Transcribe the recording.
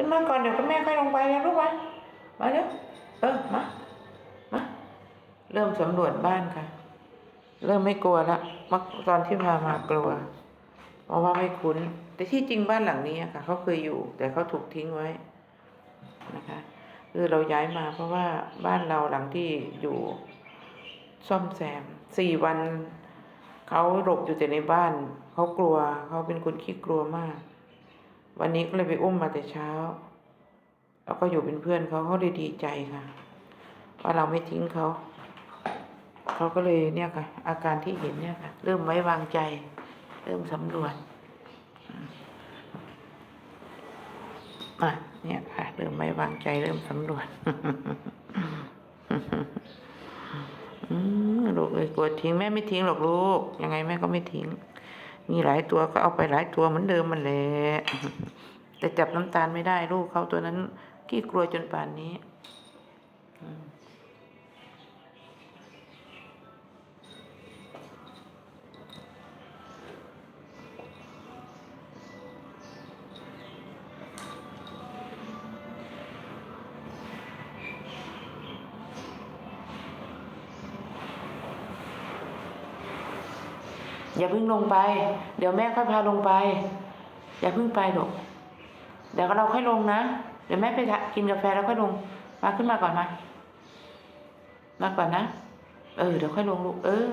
ขึ้นมาก่อนเดี๋ยวคุณแม่ค่อยลงไปนะลูกมามาเร็วเออมามาเริ่มสำรวจบ้านค่ะ เริ่มไม่กลัวละเมื่อตอนที่พามากลัว เพราะว่าไม่คุ้น แต่ที่จริงบ้านหลังนี้ค่ะเขาเคยอยู่ แต่เขาถูกทิ้งไว้นะคะคือเราย้ายมาเพราะว่าบ้านเราหลังที่อยู่ซ่อมแซมสี่วันเขาหลบอยู่แต่ในบ้าน เขากลัวเขาเป็นคนขี้กลัวมาก วันนี้ก็เลยไปอุ้มมาแต่เช้า แล้วก็อยู่เป็นเพื่อนเขาเขาเลยดีใจค่ะว่าเราไม่ทิ้งเขา เขาก็เลยเนี่ยค่ะ อาการที่เห็นเนี่ยค่ะ เริ่มไว้วางใจ เริ่มสำรวจอะเนี่ยค่ะ เริ่มไว้วางใจเริ่มสำรวจอืมลูกเอ้ยกลัวทิ้งแม่ไม่ทิ้งหรอกลูก ยังไงแม่ก็ไม่ทิ้ง มีหลายตัวก็เอาไปหลายตัวเหมือนเดิมมันแหละแต่จับน้ำตาลไม่ได้ลูกเขาตัวนั้นขี้กลัวจนป่านนี้ อย่าเพิ่งลงไป เดี๋ยวแม่ค่อยพาลงไป อย่าเพิ่งไปหรอกเดี๋ยวเราค่อยลงนะ เดี๋ยวแม่ไปกินกาแฟแล้วค่อยลง มาขึ้นมาก่อนมา มาก่อนนะ เออ เดี๋ยวค่อยลงลูก เออ